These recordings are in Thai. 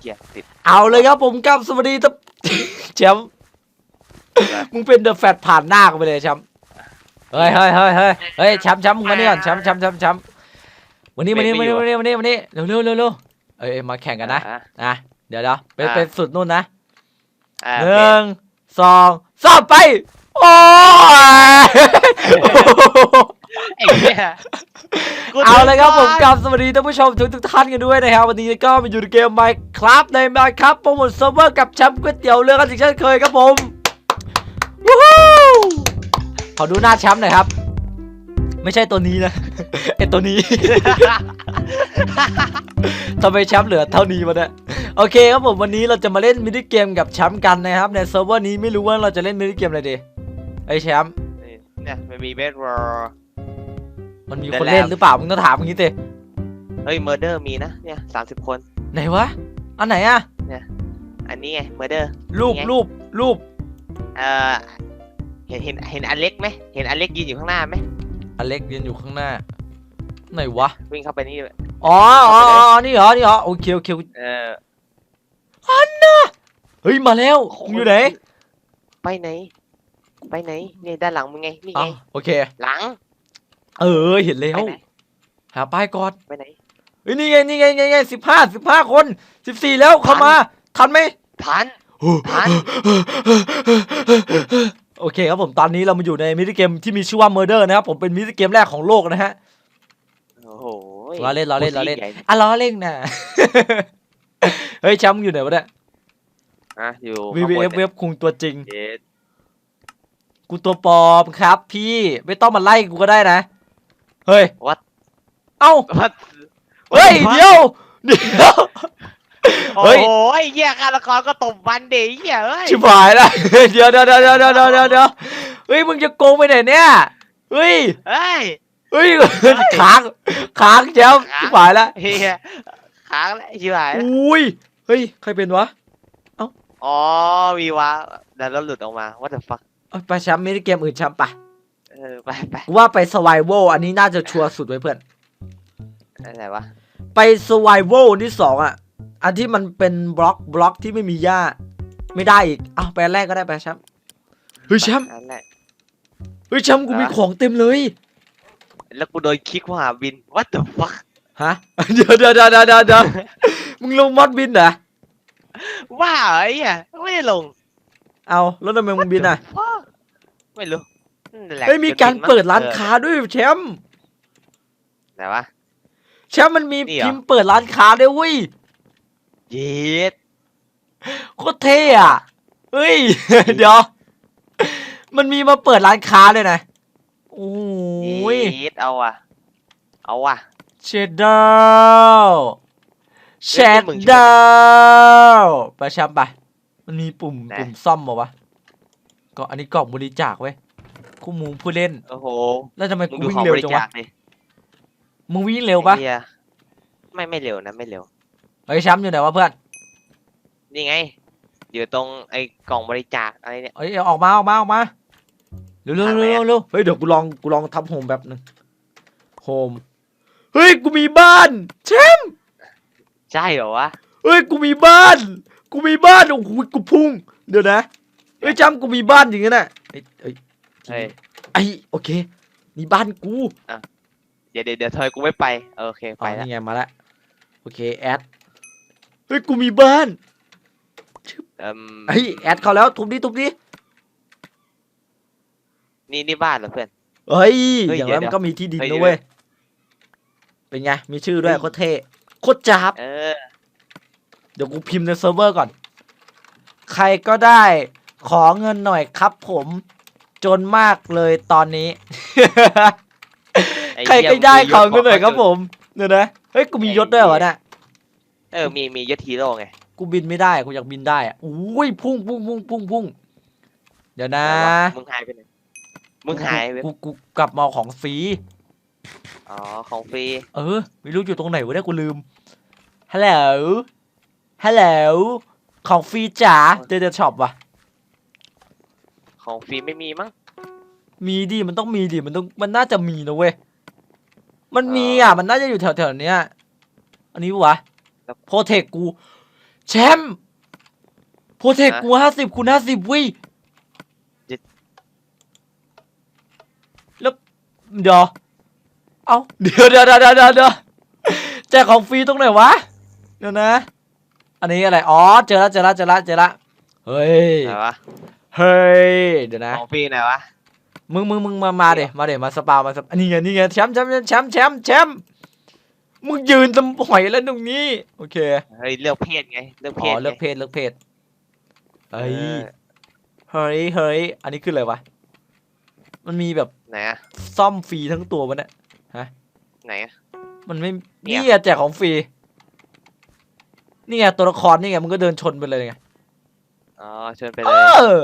เกียติดเอาเลยครับผมกับสวัสดีท่านแชมป์มึงเป็นเดอะแฟตผ่านหน้ากูไปเลยแชมป์เฮ้ยเฮ้ยเฮ้ยเฮ้ยเฮ้ยแชมป์แชมป์มึงมานี่ก่อนแชมป์แชมป์แชมป์แชมป์วันนี้วันนี้วันนี้วันนี้วันนี้วันนี้เร็วเร็วเร็วเร็วเอ้ยมาแข่งกันนะอ่นะเดี๋ยวเดี๋ยวเป็นอะเป็นสุดนู่นนะอ่าหโอเคนึ่งสองสามไปโอ้ย ไอ้เหี้ยกู เอาเลยครับผมถึงกับสวัสดีท่านผู้ชมทุกทุกท่านกันด้วยนะครับ วันนี้ก็มาอยู่ในเกม Minecraft ใน Minecraft โปรโมทเซิร์ฟเวอร์กับแชมป์ก๋วยเตี๋ยวเรือกันอีกเช่นเคยครับผมวู้ฮู้ขอดูหน้าแชมป์หน่อยครับ ไม่ใช่ตัวนี้นะไอตัวนี้ทำไมแชมป์เหลือเท่านี้วะเนี่ยโอเคครับผมวันนี้เราจะมาเล่นมินิเกมกับแชมป์กันนะครับในเซิร์ฟเวอร์นี้ไม่รู้ว่าเราจะเล่นมินิเกมอะไรดีไอแชมป์เนี่ยมันมีเบสวอล มันมีเดี๋คยวนเล่นแล้วหรือเปล่ามึงต้องถามอย่างนี้เตเฮ้ยเมอร์เดอร์มีนะเนี่ยสามสิบคนไหนวะอันไหนอะอันนี้ไงเมอร์เดอร์รูปไงรูปรูปเอ่อเห็นเห็นเห็นอเล็กไหมเห็นอเล็กยืนอยู่ข้างหน้าไหมอเล็กยืนอยู่ข้างหน้า ไหนวะวิ่งเข้าไปนี่อ๋ออ๋ออ๋อนี่เหรอนี่เหรอโอเคโอเคเออเฮ้ยมาแล้วมึงอยู่ไหนไปไหน ไปไหนเนี่ยด้านหลังมึงไงนี่อ๋อไงโอเค หลัง เออเห็นแล้ไปวไหน หาป้ายก่อนไปไหน เฮ้ยนี่ไงนี่ไงนี่ไงสิบห้าสิบห้าคนสิบสี่แล้วเข้ามา ทันไหม ทัน ทัน โอเคครับผมตอนนี้เรามาอยู่ในมินิเกมที่มีชื่อว่า Murder นะครับผมเป็นมินิเกมแรกของโลกนะฮะ โอ้โหเราเล่นเราเล่นเราเล่นใหญ่อะล้อเล่นนะ เฮ้ยแชมป์อยู่ไหนวะเนี่ย อะอยู่ VVF เว็บคุงตัวจริงเจ็ดกูตัวปลอมครับ พี่ไม่ต้องมาไล่กูก็ได้นะ เฮ้ย วัดเอ้า วัดเฮ้ย เดี๋ยว เดี๋ยว โอ้เฮ้ย โหไอ้เหี้ยฆาตกรก็ตบมันเดี๋ยวไอ้เหี้ยเอ้ยชิบหายละ เดี๋ยวเดี๋ยวเดี๋ยวเดี๋ยวเดี๋ยวเดี๋ยวเดี๋ยวเดี๋ยวเฮ้ย มึงจะโกงไปไหนเนี่ย เฮ้ยเฮ้ย เฮ้ยค้างค้างแจ้วค้างชิบหายละ เฮียค้างแล้วชิบหายแล้วอุ้ย เฮ้ย ใครเป็นวะอ๋อวีวะแล้วเราหลุดออกมา what the fuck เอาไปแชมป์มินิเกมอื่นแชมป์ปะ เออ ไปไปกูว่าไปสไวโวอันนี้น่าจะชัวร์สุดไว้เพื่อน อะไรวะ ไปสไวโวที่สองอะ อันที่มันเป็นบล็อกบล็อกที่ไม่มีหญ้า ไม่ได้อีกเอาไปอันแรกก็ได้ไปแชมป์เฮ้ยแชมป์อันแรก เฮ้ยแชมป์กูมีอะของเต็มเลยแล้วกูโดนคลิกว่าหาบิน what the fuck ฮะเดี๋ยวเดี๋ยวเดี๋ยวเดี๋ยวเดี๋ยวเดี๋ยวมึงลงมอดบินเหรอว่าเหรอไอ้เหี้ยไม่ได้ลง เอาแล้วทำไมมึงบินอะ Fuck ไม่รู้นั่น แหละเฮ้ยมีการจนบินมั้งเปิดร้านออค้าด้วยแชมป์ไหนวะแชมป์มันมีนี่เหรอพิมพ์เปิดร้านค้าด้วยเว้ยเย็ดโคตรเท่อะเฮ้ย เดี๋ยว มันมีมาเปิดร้านค้าเลยนะโอ้ยเย็ดเอาว่ะเอาว่ะเชดเดอร์เชเอ้ยดนี่มึงช่วยเดอร์ไปแชมป์ไป มันมีปุ่มไหนปุ่มซ่อมมาวะก็อันนี้กล่องบริจาคเว้ย คู่มูผู้เล่น โอ้โหแล้วทำไมมึกูงดูวิ่ของงเร็วบริจังะจาวคดิมึงวิ่งเร็วปะไอ้หี้ยไม่ไม่เร็วนะไม่เร็ว เฮ้ยแชมป์อยู่ไหนวะเพื่อนนี่ไง อยู่ตรงไอ้กล่องบริจาคอะไรเนี่ยเอ้ยเอาออกมาออกมาออกมาเร็วเร็วทางไหนเร็วอะเร็วเฮ้ยเดี๋ยวกูลองกูลองทำโฮมแบบนึงโฮมเฮ้ยกูมีบ้านแชมป์ใช่เหรอวะ เฮ้ยกูมีบ้าน กูมีบ้านโอ้โหกูพุ่งเดี๋ยวนะเฮ้ยจำกูมีบ้านอย่างนั้นน่ะเอ้ยเอ้ย เฮ้ย ไอ้โอเค นี่บ้านกูเดี๋ยวเดี๋ยวเดี๋ยวเธอกูไม่ไปเออโอเคอ๋ไปอแล้วนี่ไงมาละโอเคแอดเฮ้ยกูมีบ้านเอ่มเฮ้ยแอดเขาแล้วทุบดิทุบดินี่นี่บ้านเหรอเพื่อน เฮ้ยเฮ้ยอย่างนั้นเดี๋มัยนวก็มีที่ดินเฮ้ยนะเว้ยเป็นไงมีชื่อด้วยเฮ้ยโคตรเท่โคตรจับ เออ เดี๋ยวกูพิมพ์ในเซิร์ฟเวอร์ก่อน ใครก็ได้ ขอเงินหน่อยครับผม จนมากเลยตอนนี้ไอ้ใครเหี้ยก็ได้มียศขอเงินหน่อยครับขผมเดี๋ยวนะเฮ้ยกูมีไอ้ยศด้วยเหรอเหี้ยเนี่ยเออมีมียศฮีโร่ไงกูบินไม่ได้กูอยากบินได้อะอุ้ยพุ่งพุ่งพุ่งพุ่งพุ่งเดี๋ยวนะแต่ว่ามึงหายไปไหนมึงหายไปกูกูกลับมาเอาของฟรีอ๋อของฟรีเออไม่รู้อยู่ตรงไหนวะเนี่ยกูลืมฮัลโหลฮัลโหลของฟรีจ๋าเดเดช็อปวะ ของฟรีไม่มีมั้ง มีดิมันต้องมีดิมันต้องมันน่าจะมีนะเว้ยมันมีอะ มันน่าจะอยู่แถวๆเนี้ยอันนี้ปะวะแล้วโปรเทคกูแชมป์โปรเทคกูห้าสิบคูณห้าสิบวิแล้วเดี๋ยวเอาเดี๋ยวเดี๋ยวเดี๋ยวเดี๋ยวเดี๋ยวแจกของฟรีตรงไหนวะเดี๋ยวนะ อันนี้อะไร อ๋อ เจอแล้วเจอแล้วเจอแล้วเจอแล้วเฮ้ยไหนวะ เฮ้ย เดี๋ยวนะ ของฟรีไหนวะ มึงมึงมึงมา มาเดี๋ยมาเดี๋ยมาสปามาสปานี่ไงนี่ไงแชมป์แชมป์แชมป์แชมป์แชมป์มึงยืนตำหอยแล้วตรงนี้ โอเค เฮ้ยเลือกเพศไง เลือกเพอ๋อศเลือกไงเพศเลือกเพศเฮ้ยออ เฮ้ยเฮ้ยอันนี้คืออะไรวะ มันมีแบบไหนอะซ่อมฟรีทั้งตัวมันเนี่ย ไหนอะ มันไม่เนี่นี่ยไงแจกของฟรี นี่ไงตัวละครนี่ไงมึงก็เดินชนไปเลยไง อ๋อเชิญไปเอเลยอ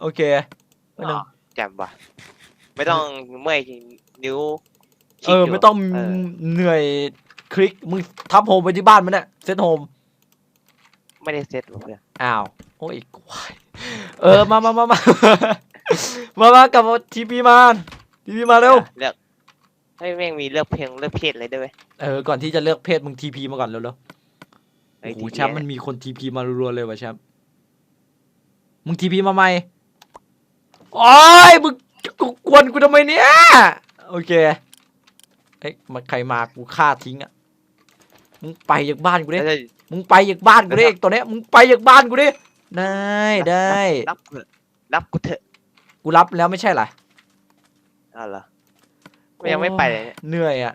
โอเคไม่ต้องอ๋อแจ่มว่ะ ไม่ต้องเมื่อยนิ้วคเอลิกอ ยู่ไม่ต้องเออเหนื่อยคลิก มึงทับโฮมไปที่บ้านมันเนี่ยเซตโฮม ไม่ได้เซ็ตว่ะเพื่อนอ้าว โอ้ยควายเออ มามามามา มามากลับทีพีมาทีพีมาเร็ว เลือกให้แม่งมีเลือกเพลงเลือกเพศเลยด้วยเวยเออ ก่อนที่จะเลือกเพศมึงทีพีมาก่อนเร็วๆไอ้โอ้โหที่แชมป์มันมีคนทีพีมารัวๆเลยว่ะแชมป์ มึงทีพีมาไหมโอ้ยมึงกูกวนกูทำไมเนี่ย โอเคเอ้ยมาใครมากูฆ่าทิ้งอะ มึงไปจากบ้านกูดิแล้วจะมึงไปจากบ้านกูดิตัวเนี้ย มึงไปจากบ้านกูดิ ได้ได้ รับเถอะรับกูเถอะกูรับแล้วไม่ใช่เหรออ้าวเหรอกูยังไม่ไปเลยเนี่ยเหนื่อยอะ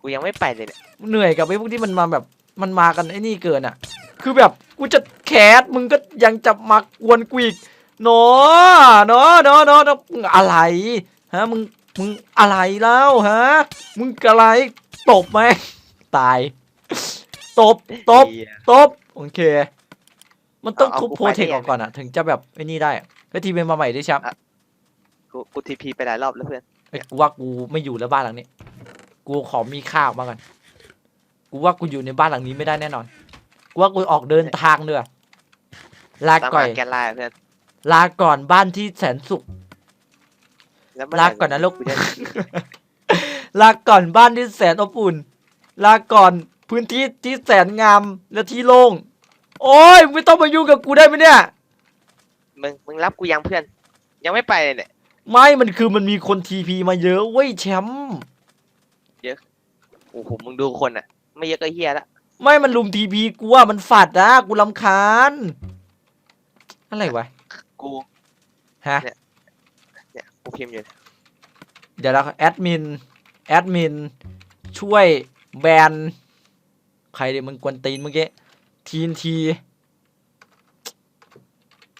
กูยังไม่ไปเลยเนี่ยเหนื่อยกับไอ้พวกที่มันมาแบบ มันมากันไอ้นี่เกินอะ คือแบบกูจะแคสมึงก็ยังจะมากวนกูอีกเนาะเนาะเนาะเนาะเนาะมึงอะไรฮะมึงมึงอะไรแล้วฮะมึงอะไรตบไหมตาย ตบตบเหี้ยตบโอเค มันต้องเอาทุบกูโปรไปเทคได้อยัองกก่อนอะ ถึงจะแบบไอ้นี่ได้ก็ทีเป็นมาใหม่ด้วยครับกูกูทีพีไปหลายรอบแล้วเพื่อนเอ้ยกูว่ากูไม่อยู่แล้วบ้านหลังนี้ กูขอมีข้าวมากันกูว่ากูอยู่ในบ้านหลังนี้ไม่ได้แน่นอน กูว่ากูออกเดินทางเด้อลาตามก่อหายแกนไลน์เพื่อนลาก่อนบ้านที่แสนสุขแล้วเมื่ไหร่ลาก่อนนะลูกจะลาก่อนบ้านที่แสนอบอุ่น ลาก่อนพื้นที่ที่แสนงามและที่โล่งโอ้ยมึงไม่ต้องมายุ่งกับกูได้ไหมเนี่ยมึงมึงรับกูยังเพื่อน ยังไม่ไปเลยเนี่ยไม่มันคือมันมีคนทีพีมาเยอะเว้ยแชมป์โอ้โหมึงดูคนอะ ไม่เยอะก็เฮียละ ไม่มันลุมทีพีกูว่ามันฝัดนะกูลำคาญอะไรวะกูฮะเนี่ยกูพิมพ์อยู่เดี๋ยวเราแอดมินแอดมินช่วยแบนใครเดี๋ยวมึงกวนตีนเมื่อกี้ทีนที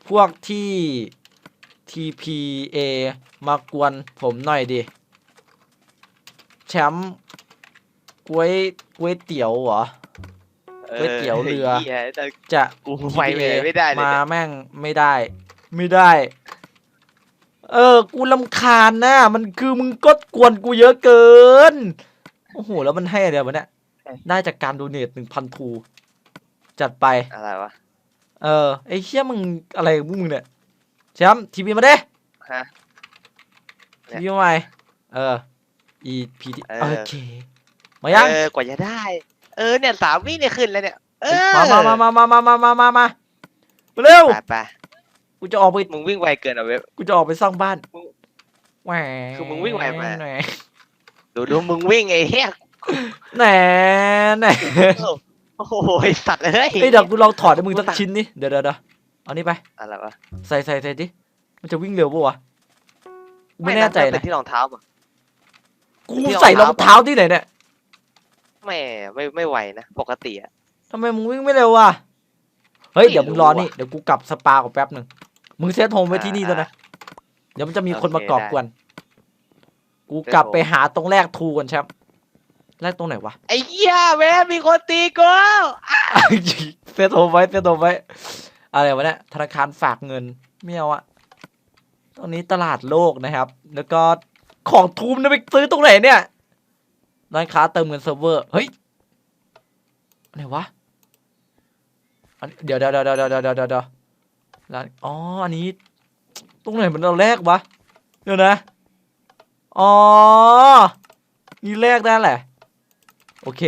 พวกที่ TPA มากวนผมหน่อยดิ แชมป์ก๋วยก๋วยเตี๋ยวเหรอ ก๋วยเตี๋ยวเรือหี้ยแต่จะกูไปเลยไม่ได้เลยมาเนี่ยแม่งไม่ได้ ไม่ได้ เออ กูลำคาญนะมันคือมึงก็กวนกูเยอะเกินโอ้โหแล้วมันให้อะไรวะเนี่ยได้จากการโดเนทหนึ่งพันทูจัดไปอะไรวะเออไอ้เชี่ยมึงอะไรของมึงเนี่ยแชมป์ทีวีมาเด้ฮะทีวีมาใหม่เออ e p d เออโอเคมายังเออกว่าจะได้ เออเนี่ยสามวิเนี่ยขึ้นแล้วเนี่ย เออมามามามามามามามามามาเร็วไปไปกูจะออกไปมึงวิ่งไวเกินอะเว็บกูจะออกไปสร้างบ้านมึงแหวคือมึงวิ่งไวมาแหดูดูมึงวิ่งไอ้เหี้ยแหนแหนโอ้โหไอ้สัตว์เอ้ยเฮ้ยเดี๋ยวกูลองถอดให้มึงกูสักตัดชิ้นนี่เดี๋ยวเดี๋ยวเดี๋ยวเอานี่ไปอะไรวะใส่ใส่ใส่ดิมันจะวิ่งเร็วปะวะกูไม่แน่ใจเป็นะนที่รองเท้าป่ะกูที่รองใส่รองเท้าเท้าที่ไหนเนี่ย ไม่ไม่ไม่ไหวนะ ปกติอะ ทำไมมึงวิ่งไม่เร็ววะเฮ้ย ไม่เดี๋ยวมึงรอรู้อะนี่เดี๋ยวกูกลับสปาก่อนแป๊บหนึ่งมึงเซตโฮมไว้ที่นี่แล้วยนะ เดี๋ยวมันจะมีคนโอเคมากรอบได้กวน กูเซตกลับโฮมไปหาตรงแรกทูก่อนแชมป์แรกตรงไหนวะ ไอ้เหี้ยเว็บมีคนตีกูเซตโฮมไว้เซตโฮมไว้ อะไรวะเนี่ยธนาคารฝากเงินไม่เอาอะตรงนี้ตลาดโลกนะครับ แล้วก็ของทูมนะไปซื้อตรงไหนเนี่ย ร้านค้าเติมเงินเซิร์ฟเวอร์ เฮ้ยอะไรวะอันเดี๋ยวเดี๋ยวเดี๋ยวเดี๋ยวเดี๋ยวเดี๋ยวเดี๋ยวร้านอ๋อ อันนี้ ตรงไหนมันเราแรกวะ เดี๋ยวนะ อ๋อ นี่แรกได้แหละ โอเค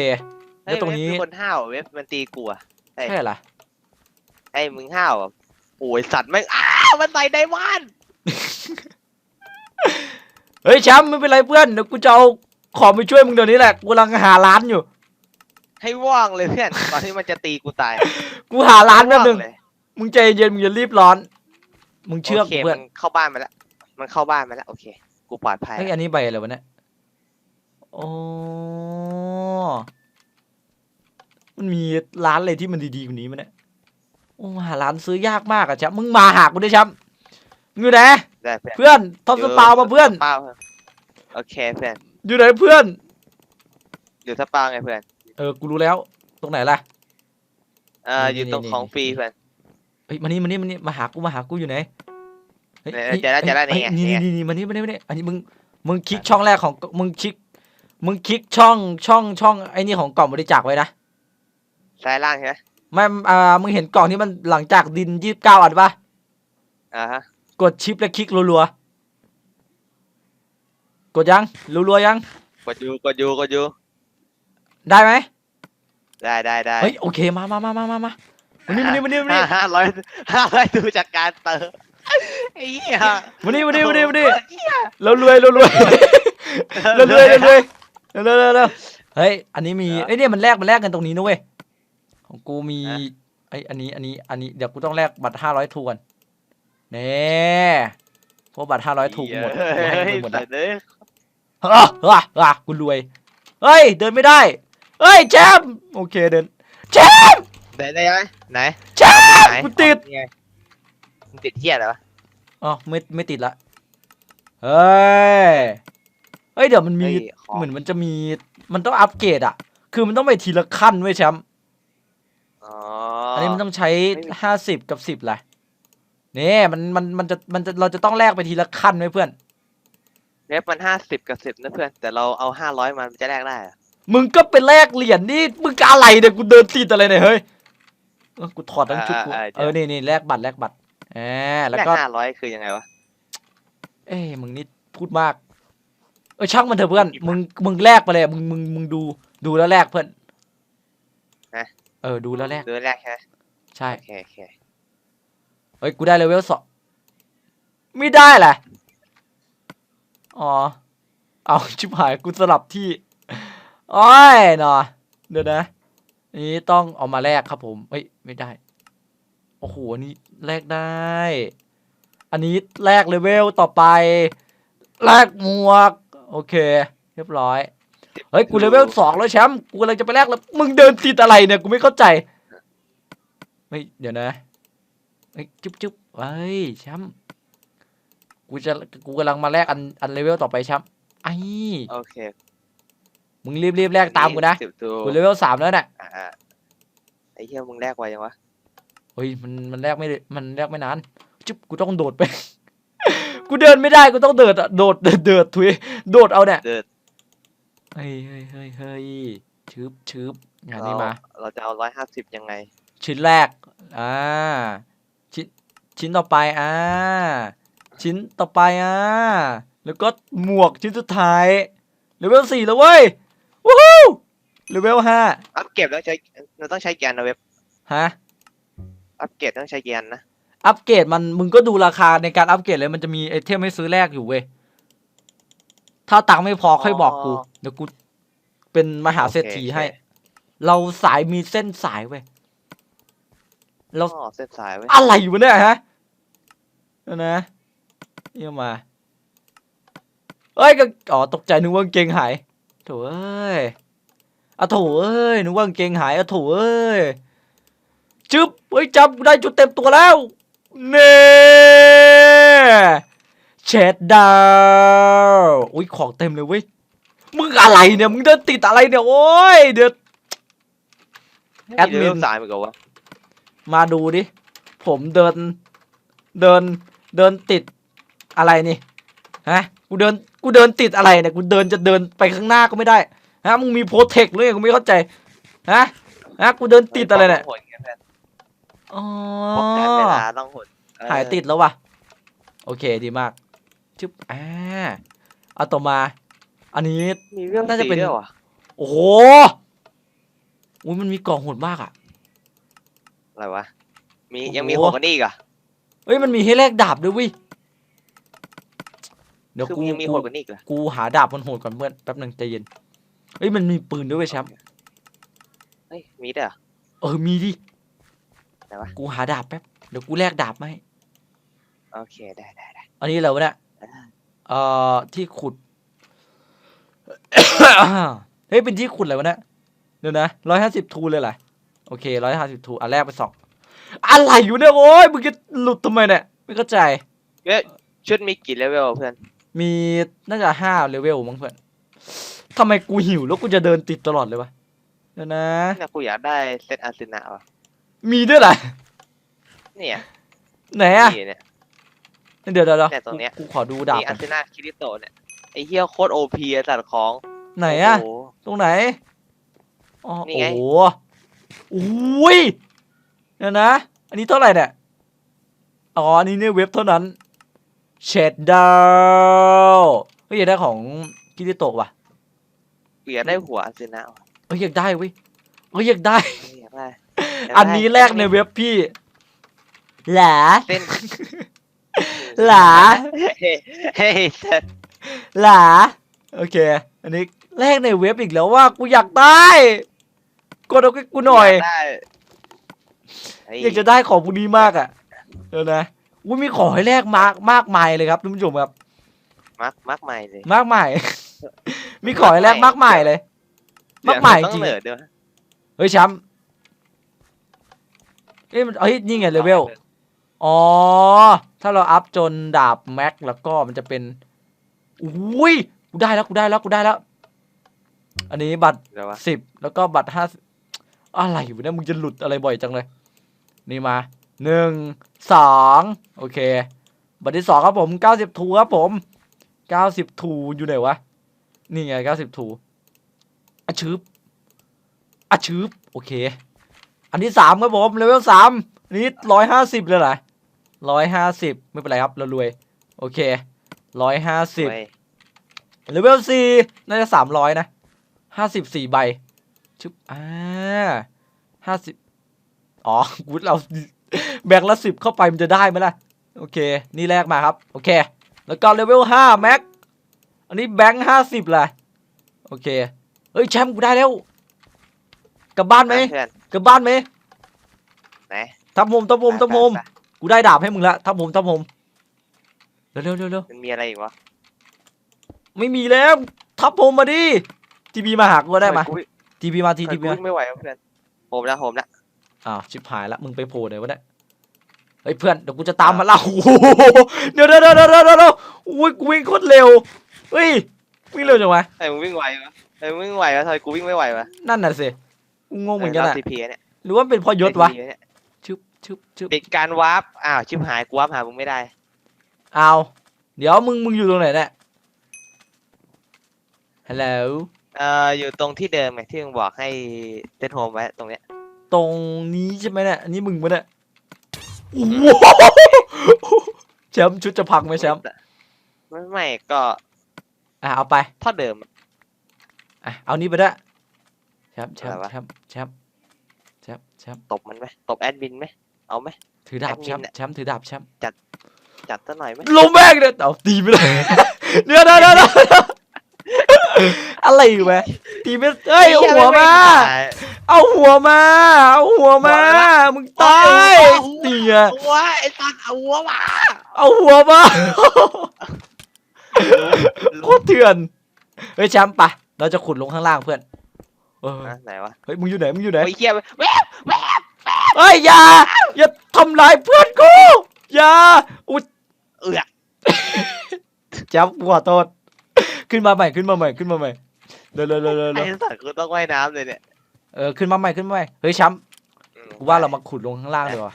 เฮ้แล้ยวตรงเว็บนี้มีคนห้าวเว็บมันตีกูอะเอ้ยใช่เหรอไอ้มึงห้าวอะโอ้ยสัตว์ไม่งอ้าวมันใส่ไดมอนด์เฮ้ยแชมป์ไม่เป็นไรเพื่อนเดี๋ยวกูจะเอา ของไปช่วยมึงเดี๋ยวนี้แหละกูกำลังหาร้านอยู่ ให้ว่างเลยเพื่อนตอนที่มันจะตีกูตายกูหาร้านแป๊บนึงว่งเลยมึงใจเย็นมึงอย่ารีบร้อน มึงเชื่อโอเคกูเพื่อนมันเข้าบ้านมาแล้ว มันเข้าบ้านมาแล้วโอเค กูปลอดภัยเฮ้ยอันนี้ใบอะไรวะเนี่ยโอ้มันมีร้านอะไรที่มันดีๆกว่านี้มั้ยเนี่ยโอ้หาร้านซื้อยากมากอะแชมป์มึงมาหากูด้วยแชมป์มึงอยู่ไหนได้เพื่อนเพื่อนท็อปสปาวมาเพื่อนสปาวเพื่อนโอเคเพื่อน อยู่ไหนเพื่อน อยู่สปาวไงเพื่อนเออ กูรู้แล้ว ตรงไหนล่ะเอ่อนี่อยู่ตรงนี่ของนี่ฟรีเพื่อนเฮ้ยมานี่มานี่มานี่มาหากูมาหากูอยู่ไหนเฮ้ยเนี่ยฮ้ยเจอแล้วเจอแล้วฮ้ยนี่ไงนี่นี่นี่ไงนี่มานี่มานี่มานี่อันนี้มึง มึงคลิกช่องแรกของ มึงคลิก มึงคลิกช่องช่องช่องไอ้นี่ของกล่องบริจาคไว้นะ ซ้ายล่างใช่ไหมไม่อ่า มึงเห็นกล่องที่มันหลังจากดินยี่สิบเก้าอันปะอ่าฮะ กดชิปแล้วคลิกรัวๆ กดยังรัวๆยัง กดอยูกดอยูกดอยูได้ไหมได้ได้ได้เฮ้ยโอเคมามามามามามามานี่มานี่มานี่มานี่ห้าร้อยห้าร้อยดูจากการเติมไอ้เหี้ยมานี่มานี่มานี่มานี่เหี้ยเรารวยเรารวยเรารวยเรารวยเรารวยเรารวยเฮ้ยอันนี้มีเอ้ยเนี่ยมันแลกมันแลกกันตรงนี้นะเว้ยของกูมีไอ้ยอันนี้อันนี้อันนี้เดี๋ยวกูต้องแลกบัตรห้าร้อยทวนเน่เพราะบัตรห้าร้อยถูกหมดกูให้เฮ้มึยงหมดสันะตว์เอ้ยเฮ้อเฮ้อเฮ้อกูรวย เฮ้ย เดินไม่ได้ เฮ้ยแชมป์โอเคเดินแชมป์ไหนได้ไหมไหนแชมป์ไหนกูติดไงมึงติดเหี้ยอะไรวะอ๋อไม่ไม่ติดละ เฮ้ย เฮ้ยเดี๋ยวมันมีเหมือนมันจะมีมันต้องอัปเกรดอะคือมันต้องไปทีละขั้นเว้ยแชมป์อ๋ออันนี้มันต้องใช้ห้าสิบกับสิบแหละนี่มันมันมันจะมันจะเราจะต้องแลกไปทีละขั้นไว้เพื่อน เล็บมันห้าสิบกับสิบนะเพื่อน แต่เราเอาห้าร้อยมันจะแลกได้เหรอมึงก็ไปแลกเหรียญนี่มึงกอะไรเนี่ยกูเดินติดอะไรเนี่ยเฮ้ยเออกูถอดทั้งชุดกูเออนี่นี่แลกบัตรแลกบัตรแหมแล้วแลกก็ ห้าร้อยคือยังไงวะ เอ้ยมึงนี่พูดมาก เออช่างมันเถอะเพื่อนมึงมึงแลกไปเลยมึงมึงมึงดูดูแล้วแลกเพื่อนเออดูแล้วแลกดูแรกใช่ไหมใช่โอเคโอเคเฮ้ยกูได้เลเวลสองไม่ได้แหละ อ๋อ เอาชิบหายกูสลับที่โอ้ยหนอเดี๋ยวนะอันนี้ต้องเอามาแลกครับผมเฮ้ยไม่ได้ โอ้โหอันนี้แลกได้ อันนี้แลกเลเวลต่อไป แลกหมวก โอเค เรียบร้อย เฮ้ย กูเลเวลสองแล้วแชมป์กูกำลังจะไปแลกแล้ว มึงเดินติดอะไรเนี่ย กูไม่เข้าใจเฮ้ยเดี๋ยวนะเฮ้ยจุ๊บจุ๊บเฮ้ยแชมป์ กูจะกูกำลังมาแลกอันอันเลเวลต่อไปแชมป์ไอ้โอเคมึงรีบรีบแลกตามกูนะสิบตัวกูเลเวลสามแล้วน่ะอ่าไอ้เหี้ยมึงแลกไวยังวะเฮ้ยมันมันแลกไม่ได้มันแลกไม่นานจุ๊บกูต้องโดดไป กูเดินไม่ได้กูต้องเดินอะโดดเดินเดินทุยโดดเอาเนี่ยเดินเฮ้ยเฮ้ยเฮ้ยเฮ้ยชึบชึบงานนี้เรามา เราจะเอาร้อยห้าสิบยังไง ชิ้นแรกอ่าชิ้นชิ้นต่อไปอ่า ชิ้นต่อไปอ่าแล้วก็หมวกชิ้นสุดท้ายเลเวลสี่แล้วเว้ยวู้ฮู้เลเวลห้าอัพเก็บแล้วใช้เราต้องใช้แกนนะเว็บฮะ อัพเกรดต้องใช้แกนนะอัปเกรดมันมึงก็ดูราคาในการอัปเกรดเลยมันจะมีไอเทมให้ซื้อแลกอยู่เว้ย ถ้าตังค์ไม่พอค่อยบอกกู เดี๋ยวกูเป็นมหาเศรษฐีโอเคให้ เราสายมีเส้นสายเว้ย เราอ๋อเส้นสายไว้ยอะไรอยู่เนี่ยฮะเดี๋ยวนะ เยี่ยมมาเอ้ยก็อ๋อตกใจนึกว่ากางเกงหายโถเอ้ยอะโถเอ้ยนึกว่ากางเกงหายอะโถเอ้ยจึ๊บเฮ้ยจับได้จุดเต็มตัวแล้วเน่เช็ดดาวอุ้ยของเต็มเลยเว้ยมึงอะไรเนี่ยมึงเดินติดอะไรเนี่ยโอ้ยเดี๋ยวแอดมินเดี๋ยวสายเหมือนกันวะมาดูดิผมเดิน เดินเดินติด อะไรนี่ฮะกูเดินกูเดินติดอะไรเนี่ยกูเดินจะเดินไปข้างหน้าก็ไม่ได้ฮะมึงมีโปรเทคเลยกูไม่เข้าใจฮะฮะกูเดินติดอะไรเนี่ยต้องหนไงเพื่อนอ๋อบอกแทนเวลาต้องหนเออหายติดแล้ววะโอเคดีมากชึบอ่าเอาต่อมา อันนี้ มีเรื่องน่าจะเป็นสีด้วยวะโอ้โหอุ้ยมันมีกล่องโหดมากอะ อะไรวะมีโอ้โหยังมีโหดกว่านี้อีกเหรอะเฮ้ยมันมีให้แลกดาบด้วยเวิ เดี๋ยวคือกูยังมีกูโหดกว่านี้อีกเหรอกูหาดาบมันโหดก่อนเพื่อนแป๊บหนึ่งใจเย็นเฮ้ยมันมีปืนด้วยเว้ยแชมป์เฮ้ยมีด้วยเหรอ เออมีดิไหนวะ กูหาดาบแป๊บเดี๋ยวกูแลกดาบมาให้โอเคได้ได้ได้ อันนี้อะไรวะเนี่ยอ่า เอ่อที่ขุด เฮ้ยเป็นที่ขุดอะไรวะเนี่ยเดี๋ยวนะร้อยห้าสิบทูเลยเหรอโอเคร้อยห้าสิบทูอันแรกไปสองอะไรอยู่เนี่ยโอ้ยมึงจะหลุดทำไมเนี่ยไม่เข้าใจเอ้ยชุดมีกี่เลเวลเพื่อน มีน่าจะห้าเลเวลมั้งเพื่อนทำไมกูหิวแล้วกูจะเดินติดตลอดเลยวะเดี๋ยวนะ เนี่ยกูอยากได้เซตอาร์เซนาวะมีด้วยเหรอเนี่ยไหนอะนี่เนี่ย เดี๋ยวเดี๋ยวเดี๋ยวเนี่ยตรงเนี้ย กูขอดูดาบมีก่อาอนร์เซนาคิริโตะเนี่ยไอ้เหี้ยโคตรโอพีสัตว์ของไหนอะ โโห ตรงไหนอ๋อนี่โอ้ไง โหอุ้ยเดี๋ยวนะ อันนี้เท่าไหร่เนี่ย อ๋อ อันนี้เนี่ยเว็บเท่านั้น เชดดาวเฮ้ยอยากได้ของกิริโตะว่ะกูอยากได้หัวอาร์เซนาวะเฮ้ยอยากได้เว้ยเฮ้ยอยากได้อยากได้อันนี้แรกในเว็บพี่หลาเส้นหลาเฮ้ยเฮ้ยสัตว์หลาโอเค อันนี้แรกในเว็บอีกแล้วว่ากูอยากได้กดเอาให้กูหน่อยากได้เฮ้ อยากจะได้ของพวกนี้มากอะเดี๋ยวนะ อุ้ยมีของให้แลกมากมากมายเลยครับท่านผู้ชมครับมักมักใหม่เลยมากมาย มีของให้แลกมากมายเลย มากมายจต้องริงเหนือด้วยๆเฮ้ยแชมป์เอ้ยมันเฮ้ยนี่ไงเลเวล อ๋อ ถ้าเราอัพจนดาบแม็กแล้วก็มันจะเป็น อุ้ย กูได้แล้ว กูได้แล้ว กูได้แล้ว อันนี้บัตรเดี๋ยววะสิบแล้วก็บัตรห้าอะไรอยู่เนี่ยมึงจะหลุดอะไรบ่อยจังเลย นี่มา หนึ่งสองโอเค บัตรที่สองครับผมเก้าสิบทูครับผมเก้าสิบทูอยู่ไหนวะ นี่ไงเก้าสิบทูอะชืบอะชืบโอเค อันที่สามครับผมเลเวลสามอันนี้ร้อยห้าสิบเลยเหรอร้อยห้าสิบไม่เป็นไรครับ เรารวย โอเคร้อยห้าสิบเว้ยเลเวลสี่น่าจะสามร้อยนะห้าสิบสี่ใบชึบอ่าห้าสิบอ๋อกูเรา แบ่งละสิบเข้าไปมันจะได้ไหมล่ะ โอเค นี่แรกมาครับ โอเค แล้วก็เลเวลห้าแม็ก อันนี้แบงค์ห้าสิบแหละโอเค เฮ้ยแชมป์กูได้แล้ว กลับบ้านไหม เพื่อนกลับบ้านไหมไหนทับผมทับผมทับผมไปไปไปกูได้ดาบให้มึงละทับผมทับผมเร็วเร็วเร็วเร็วมันมีอะไรอีกวะไม่มีแล้ว ทับผมมาดิทีบีมาหากูได้มาทำกูทีบีมาทีทำไมทีกูบีมาวิ่งไม่ไหววะเพื่อนโหมแล้วโหมแล้ว อ้าวชิบหายละมึงไปโผล่ไหนวะเนี่ยเฮ้ยเพื่อนเดี๋ยวกูจะตามมาละโอ้โหเดี๋ยวเดี๋ยวเดี๋ยวเดี๋ยวเดี๋ยวเดี๋ยวอุ้ยกูวิ่งโคตรเร็วเฮ้ยวิ่งเร็วจังวะไอ้ยมึงวิ่งไหววะไอ้ยมึงวิ่งไหววะทำไมกูวิ่งไม่ไหววะนั่นน่ะสิกูงงเหมือนกันเอออะทีพีเนี่ยหรือว่าเป็นเพอยศวะ TP เนี่ยชึบชึบชึบติดการวาร์ปอ้าวชิบหายกูวาร์ปหามึงไม่ได้เอาเดี๋ยวมึงมึงอยู่ตรงไหนเนี่ยฮัลโหลเอ่ออยู่ตรงที่เดิมไงที่มึงบอกให้เซตโฮมไว้ตรงเนี้ย ตรงนี้ใช่ไหมเนี่ยอันนี้มึงปะเนี่ยโอ้โหแชมป์ชุดจะพังไหมแชมป์ไม่ไม่ก็อะเอาไปเท่าเดิมอะเอานี้ไปด้วยแชมป์แชมอะไรป์วะแชมป์แชมป์แชมป์แชมป์ตบมันไหมตบแอดมินไหมเอาไหมถือดาบแอดมิแชนมป์น่ะแชมป์ถือดาบแชมป์จัดซะหน่อยไหมลงแม่งเนี่ยเอาตีไปเลยเดี๋ยวเดี๋ยวเดี๋ยวเดี๋ยวอะไรอยู่ไหม ตีไปเอ้ยเอาหัวมา เอาหัวมา เอาหัวมา มึงตายตีอะหัวไอ้สัตว์เอาหัวมา เอาหัวมาโคตรเถื่อน เฮ้ยแชมป์ปะเราจะขุดลงข้างล่างเพื่อนเอออะไหนวะ เฮ้ยมึงอยู่ไหนมึงอยู่ไหนไอ้เหี้ยแวบแวบเฮ้ยอย่าอย่าทำลายเพื่อนกูอย่าอุ้ยเอือกแจ๊บกูขอโทษขึ้นมาใหม่ขึ้นมาใหม่ขึ้นมาใหม่ เร็วเร็วเร็วเร็วไอ้เร็วสัตว์กูต้องว่ายน้ำเลยเนี่ยเออขึ้นมาใหม่ขึ้นมาใหม่เฮ้ยแชมป์อืมกูว่าเรามาขุดลงข้างล่างดีกว่า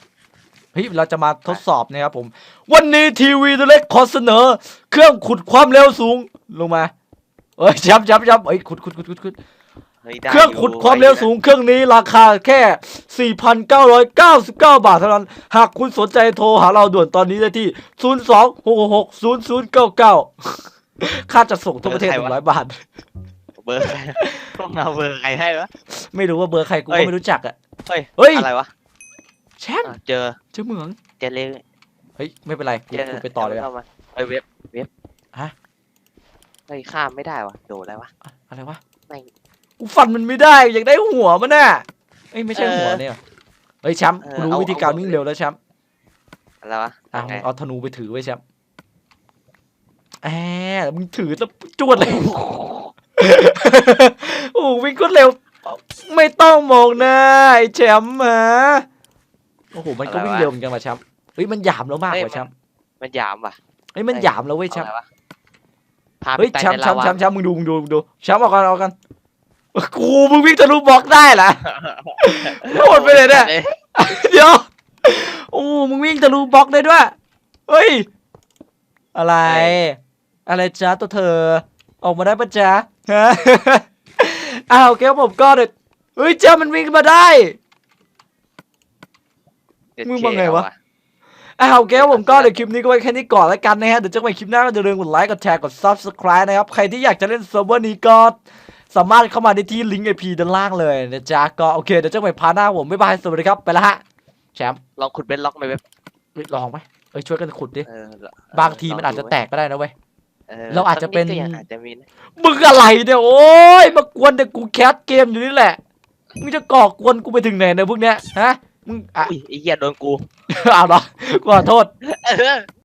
เฮ้ยเราจะมาทดสอบนะครับผม วันนี้ทีวีตัวเล็กขอเสนอ เครื่องขุดความเร็วสูงลงมาเอ้ยแชมป์แชมป์แชมป์เอ้ยขุดขุดขุดขุดขุด ฮ้ยได้เครื่องขุดความเร็วสูงเครื่องนี้ราคาแค่ 4,999 บาทเท่านั้น หากคุณสนใจโทรหาเราด่วนตอนนี้ได้ที่ 02-666-0099 ค่าจัดส่งทั่วประเทศ 100 บาทเบ อร์ใครพวกเราเบอร์ใครให้วะ ไม่รู้ว่าเบอร์ใครกูเฮ้ก็ย ไม่รู้จักอะ เฮ้ยเฮ้ย อะไรวะแชมป์อะเจอเจอเหมือง เจอเลยเฮ้ย ไม่เป็นไรกูเจอกูไปต่อเลยอะ ข้ามาไปเว็บเว็บฮะ เฮ้ยข้ามไม่ได้วะโดดอะไรวะ อะอะไรวะไม่กูฟันมันไม่ได้อยากได้หัวมันน่ะเอ้ยไม่ใช่เออหัวเนี่ยเฮ้ยแชมป์เออกูรู้เอาวิธีการเอา วิ่งเร็วแล้วแชมป์อะไรวะอะยังมึไงงเอาธนูไปถือไว้แชมป์แอบมึงถือแล้วจวดเลย โอ้วิ่งก็เร็ว ไม่ต้องมองหน้าไอ้แชมป์ฮะโอ้โหมันก็วิ่งเร็วเหมือนกันว่ะแชมป์เฮ้ยมันหยามเรามากกว่าแชมป์มันหยามว่ะเฮ้ยมันหยามเราเว้ยแชมป์เอาอะไรวะพาไปเฮ้ยไต่แชมป์ในแชลามป์วาแชมป์แชมป์มึงดูมึงดูมึงดูแชมป์ออกกันออกกันกูมึงวิ่งทะลุบล็อกได้เหรอโหดไปเลยเนี่ยเดี๋ยวโอ้มึงวิ่งทะลุบล็อกได้ด้วยเฮ้ยอะไร อะไรจ้าตัวเธอ ออกมาได้ปะจ๊ะฮะ อ้าวโอเคครับผมก็เด็ดเฮ้ยเจ้ามันวิ่งมาได้ มึงว่าไงวะ อ้าวโอเคครับผมก็เดี๋ยวคลิปนี้ก็ไว้แค่นี้ก่อนแล้วกันนะฮะ เดี๋ยวเจอกันใหม่คลิปหน้าก็อย่าลืมกดไลค์ กดแชร์ กด subscribe นะครับ ใครที่อยากจะเล่นเซิร์ฟเวอร์นี้ก็สามารถเข้ามาได้ที่ลิงก์ไอพีด้านล่างเลยนะจ๊ะ ก็โอเค เดี๋ยวเจอกันใหม่พาร์ทหน้าผม บ๊ายบาย สวัสดีครับ ไปละฮะ แชมป์ ลองขุดเบนล็อกไหมเว็บเฮ้ยลองไหมเอ้ยช่วยกันขุดดิเออบางทีมันอาจจะแตกก็ได้นะเว้ยออ เราอาจจะเป็น สักดก็ยังอาจจะมีนะมึงอะไรเนี่ยโอ้ยมากวนแต่กูแคสเกมอยู่นี่แหละ มึงจะก่อกวนกูไปถึงไหนเนี่ยพวกเนี้ยฮะมึงอะ อุ้ยไอ้เหี้ยโดนกูเอาเหรอกูขอโทษ เออ